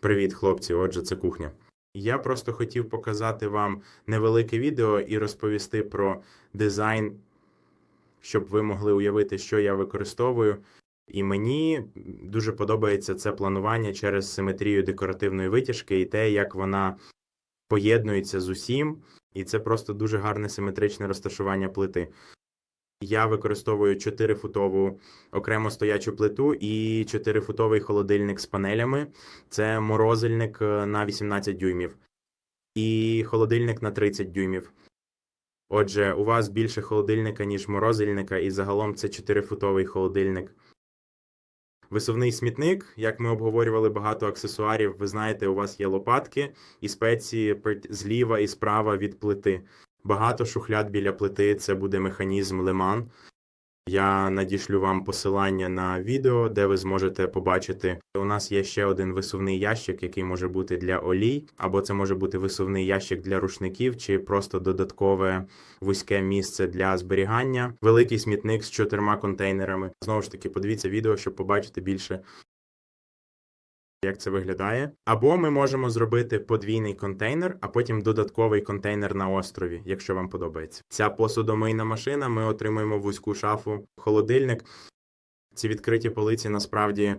Привіт, хлопці. Отже, це кухня. Я просто хотів показати вам невелике відео і розповісти про дизайн, щоб ви могли уявити, що я використовую. І мені дуже подобається це планування через симетрію декоративної витяжки і те, як вона поєднується з усім. І це просто дуже гарне симетричне розташування плити. Я використовую 4-футову окремо стоячу плиту і 4-футовий холодильник з панелями. Це морозильник е, на 18 дюймів і холодильник на 30 дюймів. Отже, у вас більше холодильника, ніж морозильника, і загалом це 4-футовий холодильник. Висувний смітник, як ми обговорювали багато аксесуарів, ви знаєте, у вас є лопатки і спеції зліва і справа від плити. Багато шухляд біля плити це буде механізм лиман. Я надішлю вам посилання на відео, де ви зможете побачити. У нас є ще один висувний ящик, який може бути для олій, або це може бути висувний ящик для рушників, чи просто додаткове вузьке місце для зберігання. Великий смітник з чотирма контейнерами. Знову ж таки, подивіться відео, щоб побачити більше. Як це виглядає? Або ми можемо зробити подвійний контейнер, а потім додатковий контейнер на острові, якщо вам подобається. Ця посудомийна машина. Ми отримуємо вузьку шафу, холодильник. Ці відкриті полиці насправді.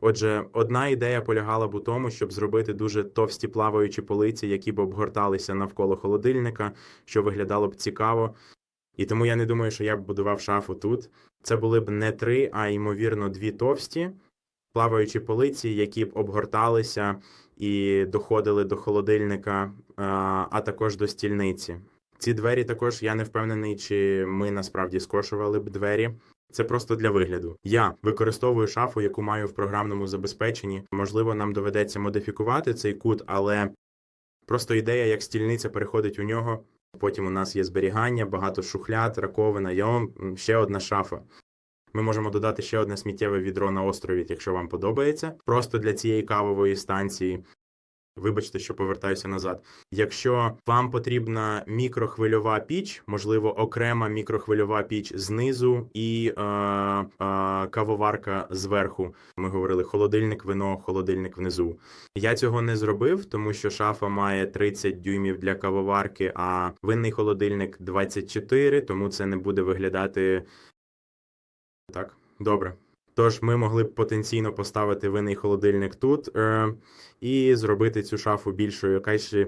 Отже, одна ідея полягала б у тому, щоб зробити дуже товсті плаваючі полиці, які б обгорталися навколо холодильника, що виглядало б цікаво. І тому я не думаю, що я б будував шафу тут. Це були б не три, а ймовірно, дві товсті плаваючі полиці, які б обгорталися і доходили до холодильника, а, також до стільниці. Ці двері також я не впевнений, чи ми насправді скошували б двері. Це просто для вигляду. Я використовую шафу, яку маю в програмному забезпеченні. Можливо, нам доведеться модифікувати цей кут, але просто ідея, як стільниця переходить у нього. Потім у нас є зберігання, багато шухляд, раковина, йом, ще одна шафа. Ми можемо додати ще одне сміттєве відро на острові, якщо вам подобається. Просто для цієї кавової станції. Вибачте, що повертаюся назад. Якщо вам потрібна мікрохвильова піч, можливо, окрема мікрохвильова піч знизу і е, е, кавоварка зверху. Ми говорили холодильник, вино, холодильник внизу. Я цього не зробив, тому що шафа має 30 дюймів для кавоварки, а винний холодильник 24, тому це не буде виглядати так, добре. Тож ми могли б потенційно поставити винний холодильник тут е, і зробити цю шафу більшою, кайші,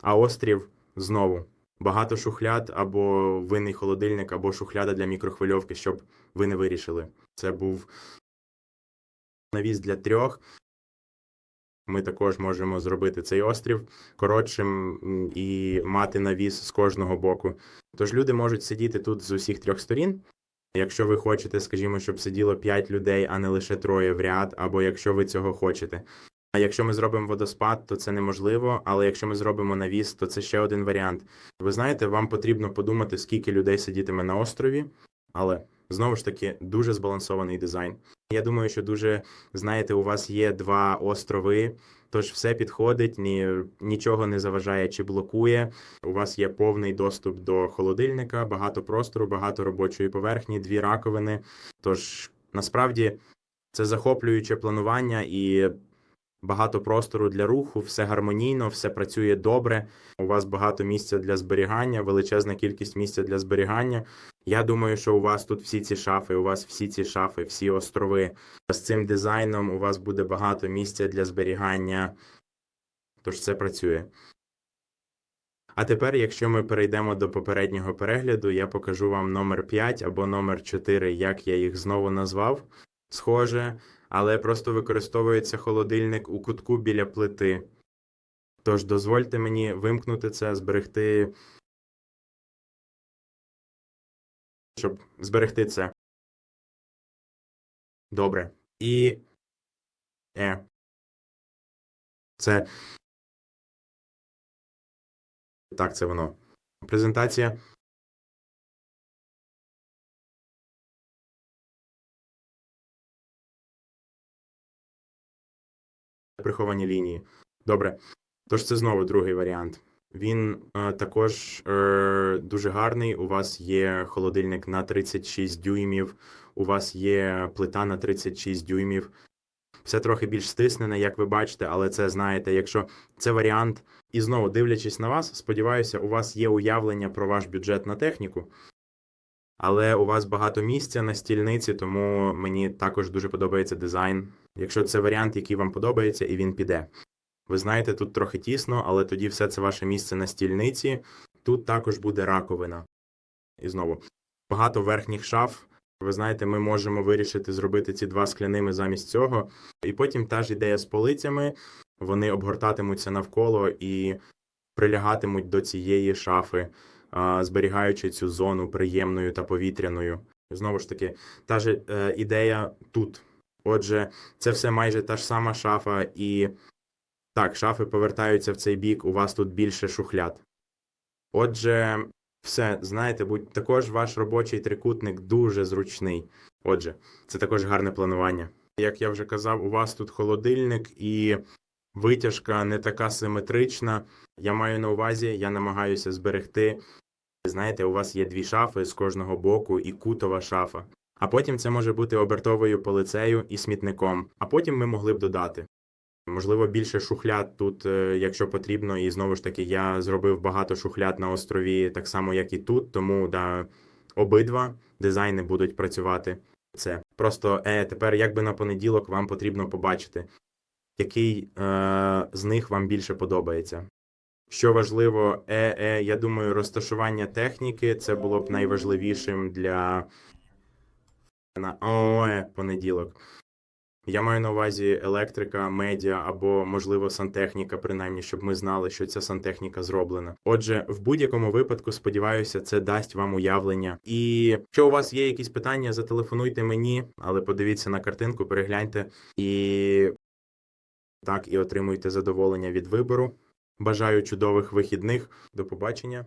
а острів знову. Багато шухляд або винний холодильник, або шухляда для мікрохвильовки, щоб ви не вирішили. Це був навіс для трьох. Ми також можемо зробити цей острів коротшим і мати навіс з кожного боку. Тож люди можуть сидіти тут з усіх трьох сторін. Якщо ви хочете, скажімо, щоб сиділо 5 людей, а не лише троє в ряд, або якщо ви цього хочете. А якщо ми зробимо водоспад, то це неможливо, але якщо ми зробимо навіс, то це ще один варіант. Ви знаєте, вам потрібно подумати, скільки людей сидітиме на острові, але знову ж таки дуже збалансований дизайн. Я думаю, що дуже знаєте, у вас є два острови, тож все підходить, ні, нічого не заважає чи блокує. У вас є повний доступ до холодильника, багато простору, багато робочої поверхні, дві раковини. Тож насправді це захоплююче планування і багато простору для руху, все гармонійно, все працює добре. У вас багато місця для зберігання, величезна кількість місця для зберігання. Я думаю, що у вас тут всі ці шафи, у вас всі ці шафи, всі острови. З цим дизайном у вас буде багато місця для зберігання. Тож це працює. А тепер, якщо ми перейдемо до попереднього перегляду, я покажу вам номер 5 або номер 4, як я їх знову назвав. Схоже, але просто використовується холодильник у кутку біля плити. Тож дозвольте мені вимкнути це, зберегти. Щоб зберегти це. Добре. І. Е. Це. Так, це воно. Презентація. Приховані лінії. Добре. Тож це знову другий варіант. Він е, також е, дуже гарний. У вас є холодильник на 36 дюймів, у вас є плита на 36 дюймів. Все трохи більш стиснене, як ви бачите, але це знаєте, якщо це варіант. І знову дивлячись на вас, сподіваюся, у вас є уявлення про ваш бюджет на техніку. Але у вас багато місця на стільниці, тому мені також дуже подобається дизайн. Якщо це варіант, який вам подобається, і він піде. Ви знаєте, тут трохи тісно, але тоді все це ваше місце на стільниці. Тут також буде раковина. І знову багато верхніх шаф. Ви знаєте, ми можемо вирішити зробити ці два скляними замість цього. І потім та ж ідея з полицями. Вони обгортатимуться навколо і прилягатимуть до цієї шафи, зберігаючи цю зону приємною та повітряною. Знову ж таки, та ж е, ідея тут. Отже, це все майже та ж сама шафа, і так, шафи повертаються в цей бік, у вас тут більше шухляд. Отже, все, знаєте, будь також ваш робочий трикутник дуже зручний. Отже, це також гарне планування. Як я вже казав, у вас тут холодильник і витяжка не така симетрична. Я маю на увазі, я намагаюся зберегти. Знаєте, у вас є дві шафи з кожного боку і кутова шафа. А потім це може бути обертовою полицею і смітником. А потім ми могли б додати. Можливо, більше шухляд тут, е, якщо потрібно, і знову ж таки, я зробив багато шухляд на острові, так само, як і тут, тому да, обидва дизайни будуть працювати. Це просто е, тепер, якби на понеділок, вам потрібно побачити, який е, з них вам більше подобається. Що важливо, е, е, я думаю, розташування техніки це було б найважливішим для на О, е, понеділок. Я маю на увазі електрика, медіа або, можливо, сантехніка, принаймні, щоб ми знали, що ця сантехніка зроблена. Отже, в будь-якому випадку, сподіваюся, це дасть вам уявлення. І якщо у вас є якісь питання, зателефонуйте мені, але подивіться на картинку, перегляньте і так і отримуйте задоволення від вибору. Бажаю чудових вихідних. До побачення.